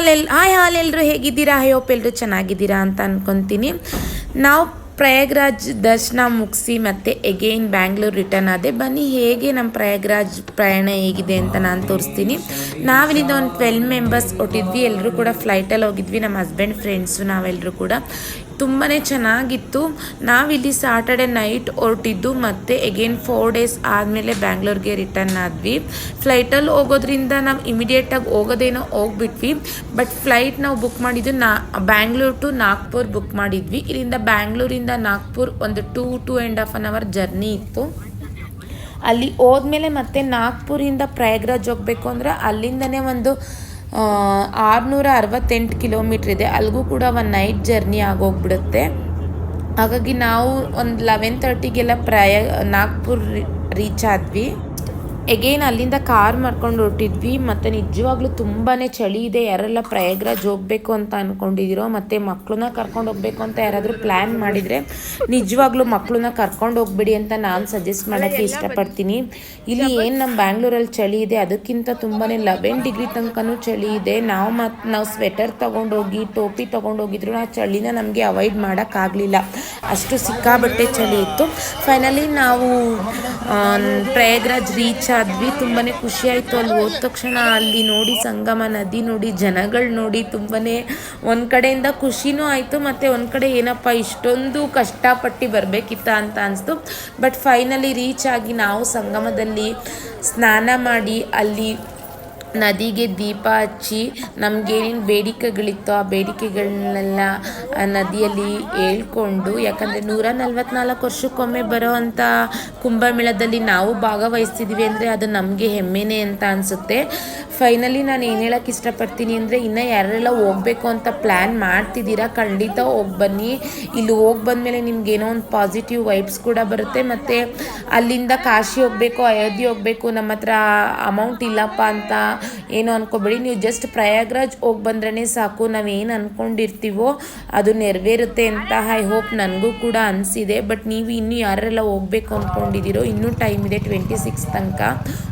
ಹಾಲೆಲ್ hi ಹಾಲ್ ಎಲ್ಲರೂ ಹೇಗಿದ್ದೀರಾ? I hope ಎಲ್ಲರೂ ಚೆನ್ನಾಗಿದ್ದೀರಾ ಅಂತ ಅನ್ಕೊತೀನಿ. ನಾವು ಪ್ರಯಾಗ್ರಾಜ್ ದರ್ಶನ ಮುಗಿಸಿ ಮತ್ತೆ ಎಗೈನ್ ಬ್ಯಾಂಗ್ಳೂರ್ ರಿಟರ್ನ್ ಆದೆ. ಬನ್ನಿ ಹೇಗೆ ನಮ್ಮ ಪ್ರಯಾಗ್ರಾಜ್ ಪ್ರಯಾಣ ಹೇಗಿದೆ ಅಂತ ನಾನು ತೋರಿಸ್ತೀನಿ. ನಾವಿನಿಂದ ಒಂದು ಟ್ವೆಲ್ ಮೆಂಬರ್ಸ್ ಹೊಟ್ಟಿದ್ವಿ ಎಲ್ಲರೂ ಕೂಡ ಫ್ಲೈಟಲ್ಲಿ ಹೋಗಿದ್ವಿ. ನಮ್ಮ ಹಸ್ಬೆಂಡ್ ಫ್ರೆಂಡ್ಸು ನಾವೆಲ್ಲರೂ ಕೂಡ. ತುಂಬಾ ಚೆನ್ನಾಗಿತ್ತು. ನಾವಿಲ್ಲಿ ಸಾಟರ್ಡೆ ನೈಟ್ ಹೊರಟಿದ್ದು ಮತ್ತು ಎಗೇನ್ ಫೋರ್ ಡೇಸ್ ಆದಮೇಲೆ ಬ್ಯಾಂಗ್ಳೂರ್ಗೆ ರಿಟರ್ನ್ ಆದ್ವಿ. ಫ್ಲೈಟಲ್ಲಿ ಹೋಗೋದ್ರಿಂದ ನಾವು ಇಮಿಡಿಯೇಟಾಗಿ ಹೋಗೋದೇನೋ ಹೋಗ್ಬಿಟ್ವಿ. ಬಟ್ ಫ್ಲೈಟ್ ನಾವು ಬುಕ್ ಮಾಡಿದ್ದು ನಾ ಬ್ಯಾಂಗ್ಳೂರ್ ಟು ನಾಗ್ಪುರ್ ಬುಕ್ ಮಾಡಿದ್ವಿ. ಇಲ್ಲಿಂದ ಬ್ಯಾಂಗ್ಳೂರಿಂದ ನಾಗ್ಪುರ್ ಒಂದು two two and half an hour journey ಇತ್ತು. ಅಲ್ಲಿ ಹೋದ್ಮೇಲೆ ಮತ್ತೆ ನಾಗ್ಪುರಿಂದ ಪ್ರಯಾಗ್ರಾಜ್ ಹೋಗಬೇಕು ಅಂದರೆ ಅಲ್ಲಿಂದನೇ ಒಂದು ಆರುನೂರ ಅರವತ್ತೆಂಟು ಕಿಲೋಮೀಟ್ರ್ ಇದೆ. ಅಲ್ಲಿಗೂ ಕೂಡ ಒಂದು ನೈಟ್ ಜರ್ನಿ ಆಗೋಗ್ಬಿಡುತ್ತೆ. ಹಾಗಾಗಿ ನಾವು ಒಂದು ಲೆವೆನ್ ತರ್ಟಿಗೆಲ್ಲ ಪ್ರಯ ನಾಗ್ಪುರ್ ರೀಚ್ ಆದ್ವಿ. ಎಗೇನ್ ಅಲ್ಲಿಂದ ಕಾರ್ ಮಾಡ್ಕೊಂಡು ಹೊರಟಿದ್ವಿ. ಮತ್ತು ನಿಜವಾಗ್ಲೂ ತುಂಬಾ ಚಳಿ ಇದೆ. ಯಾರೆಲ್ಲ ಪ್ರಯಾಗ್ರಾಜ್ ಹೋಗಬೇಕು ಅಂತ ಅಂದ್ಕೊಂಡಿದ್ದೀರೋ ಮತ್ತು ಮಕ್ಕಳನ್ನ ಕರ್ಕೊಂಡು ಹೋಗ್ಬೇಕು ಅಂತ ಯಾರಾದರೂ ಪ್ಲ್ಯಾನ್ ಮಾಡಿದರೆ ನಿಜವಾಗ್ಲೂ ಮಕ್ಕಳನ್ನ ಕರ್ಕೊಂಡು ಹೋಗ್ಬಿಡಿ ಅಂತ ನಾನು ಸಜೆಸ್ಟ್ ಮಾಡೋಕ್ಕೆ ಇಷ್ಟಪಡ್ತೀನಿ. ಇಲ್ಲಿ ಏನು ನಮ್ಮ ಬ್ಯಾಂಗ್ಳೂರಲ್ಲಿ ಚಳಿ ಇದೆ, ಅದಕ್ಕಿಂತ ತುಂಬಾ ಲೆವೆನ್ ಡಿಗ್ರಿ ತನಕನೂ ಚಳಿ ಇದೆ. ನಾವು ಮತ್ತು ನಾವು ಸ್ವೆಟರ್ ತೊಗೊಂಡೋಗಿ, ಟೋಪಿ ತೊಗೊಂಡೋಗಿದ್ರು ಆ ಚಳಿನ ನಮಗೆ ಅವಾಯ್ಡ್ ಮಾಡೋಕ್ಕಾಗಲಿಲ್ಲ. ಅಷ್ಟು ಸಿಕ್ಕಾಬಟ್ಟೆ ಚಳಿ ಇತ್ತು. ಫೈನಲಿ ನಾವು ಪ್ರಯಾಗ್ರಾಜ್ ರೀಚ್ ಆದ್ವಿ ತುಂಬಾ ಖುಷಿ ಆಯಿತು. ಅಲ್ಲಿ ಹೋದ ತಕ್ಷಣ ಅಲ್ಲಿ ನೋಡಿ ಸಂಗಮ ನದಿ ನೋಡಿ, ಜನಗಳು ನೋಡಿ ತುಂಬಾ ಒಂದು ಕಡೆಯಿಂದ ಖುಷಿನೂ ಆಯಿತು. ಮತ್ತು ಒಂದು ಕಡೆ ಏನಪ್ಪ, ಇಷ್ಟೊಂದು ಕಷ್ಟಪಟ್ಟು ಬರಬೇಕಿತ್ತ ಅಂತ ಅನಿಸ್ತು. ಬಟ್ ಫೈನಲಿ ರೀಚ್ ಆಗಿ ನಾವು ಸಂಗಮದಲ್ಲಿ ಸ್ನಾನ ಮಾಡಿ, ಅಲ್ಲಿ ನದಿಗೆ ದೀಪ ಹಚ್ಚಿ, ನಮಗೇನೇನು ಬೇಡಿಕೆಗಳಿತ್ತು ಆ ಬೇಡಿಕೆಗಳನ್ನೆಲ್ಲ ನದಿಯಲ್ಲಿ ಹೇಳ್ಕೊಂಡು, ಯಾಕಂದರೆ ನೂರ ನಲ್ವತ್ನಾಲ್ಕು ವರ್ಷಕ್ಕೊಮ್ಮೆ ಬರೋ ಅಂಥ ಕುಂಭಮೇಳದಲ್ಲಿ ನಾವು ಭಾಗವಹಿಸ್ತಿದ್ವಿ ಅಂದರೆ ಅದು ನಮಗೆ ಹೆಮ್ಮೆನೇ ಅಂತ ಅನಿಸುತ್ತೆ. ಫೈನಲಿ ನಾನು ಏನು ಹೇಳೋಕ್ಕೆ ಇಷ್ಟಪಡ್ತೀನಿ ಅಂದರೆ ಇನ್ನು ಯಾರೆಲ್ಲ ಹೋಗಬೇಕು ಅಂತ ಪ್ಲ್ಯಾನ್ ಮಾಡ್ತಿದ್ದೀರಾ, ಖಂಡಿತ ಹೋಗಿ ಬನ್ನಿ. ಇಲ್ಲಿ ಹೋಗಿ ಬಂದಮೇಲೆ ನಿಮ್ಗೆ ಏನೋ ಒಂದು ಪಾಸಿಟಿವ್ ವೈಬ್ಸ್ ಕೂಡ ಬರುತ್ತೆ. ಮತ್ತು ಅಲ್ಲಿಂದ ಕಾಶಿ ಹೋಗಬೇಕು, ಅಯೋಧ್ಯೆ ಹೋಗಬೇಕು ನಮ್ಮ ಹತ್ರ ಅಮೌಂಟ್ ಇಲ್ಲಪ್ಪ ಅಂತ ಏನು ಅನ್ಕೋಬೇಡಿ ನೀವು ಜಸ್ಟ್ ಪ್ರಯಾಗ್ರಾಜ್ ಹೋಗಿ ಬಂದ್ರೇ ಸಾಕು. ನಾವೇನು ಅಂದ್ಕೊಂಡಿರ್ತೀವೋ ಅದು ನೆರವೇರುತ್ತೆ ಅಂತ ಐ ಹೋಪ್ ನನಗೂ ಕೂಡ ಅನಿಸಿದೆ. ಬಟ್ ನೀವು ಇನ್ನೂ ಯಾರೆಲ್ಲ ಹೋಗಬೇಕು ಅಂದ್ಕೊಂಡಿದ್ದೀರೋ ಇನ್ನೂ ಟೈಮ್ ಇದೆ ಟ್ವೆಂಟಿ ಸಿಕ್ಸ್ ತನಕ.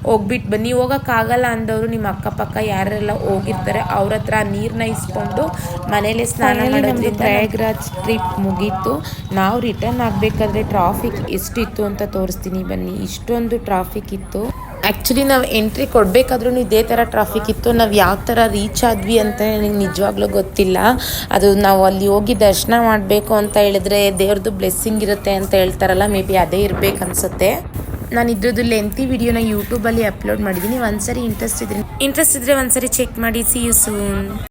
ಹೋಗ್ಬಿಟ್ಟು ಬನ್ನಿ. ಹೋಗೋಕ್ಕಾಗಲ್ಲ ಅಂದವರು ನಿಮ್ಮ ಅಕ್ಕಪಕ್ಕ ಯಾರೆಲ್ಲ ಹೋಗಿರ್ತಾರೆ ಅವ್ರ ಹತ್ರ ನೀರನ್ನ ಇಸ್ಕೊಂಡು ಮನೇಲೆ ಸ್ನಾನ ಮಾಡೋದ್ರಿಂದ ಪ್ರಯಾಗ್ರಾಜ್ ಟ್ರಿಪ್ ಮುಗೀತು. ನಾವು ರಿಟರ್ನ್ ಆಗಬೇಕಾದ್ರೆ ಟ್ರಾಫಿಕ್ ಎಷ್ಟಿತ್ತು ಅಂತ ತೋರಿಸ್ತೀನಿ ಬನ್ನಿ. ಇಷ್ಟೊಂದು ಟ್ರಾಫಿಕ್ ಇತ್ತು. ಆ್ಯಕ್ಚುಲಿ ನಾವು ಎಂಟ್ರಿ ಕೊಡಬೇಕಾದ್ರೂ ಇದೇ ಥರ ಟ್ರಾಫಿಕ್ ಇತ್ತು. ನಾವು ಯಾವ ಥರ ರೀಚ್ ಆದ್ವಿ ಅಂತ ನನಗೆ ನಿಜವಾಗ್ಲೂ ಗೊತ್ತಿಲ್ಲ. ಅದು ನಾವು ಅಲ್ಲಿ ಹೋಗಿ ದರ್ಶನ ಮಾಡಬೇಕು ಅಂತ ಹೇಳಿದ್ರೆ ದೇವ್ರದ್ದು ಬ್ಲೆಸ್ಸಿಂಗ್ ಇರುತ್ತೆ ಅಂತ ಹೇಳ್ತಾರಲ್ಲ, ಮೇ ಬಿ ಅದೇ ಇರಬೇಕು ಅನಿಸುತ್ತೆ. ನಾನು ಇದ್ರದ್ದು ಲೆಂತಿ ವಿಡಿಯೋನ ಯೂಟ್ಯೂಬಲ್ಲಿ ಅಪ್ಲೋಡ್ ಮಾಡಿದ್ದೀನಿ ಒಂದ್ಸರಿ ಇಂಟ್ರೆಸ್ಟ್ ಇದ್ರೆ ಇಂಟ್ರೆಸ್ಟ್ ಇದ್ದರೆ ಒಂದ್ಸರಿ ಚೆಕ್ ಮಾಡಿ ಸಿ ಯು ಸೂನ್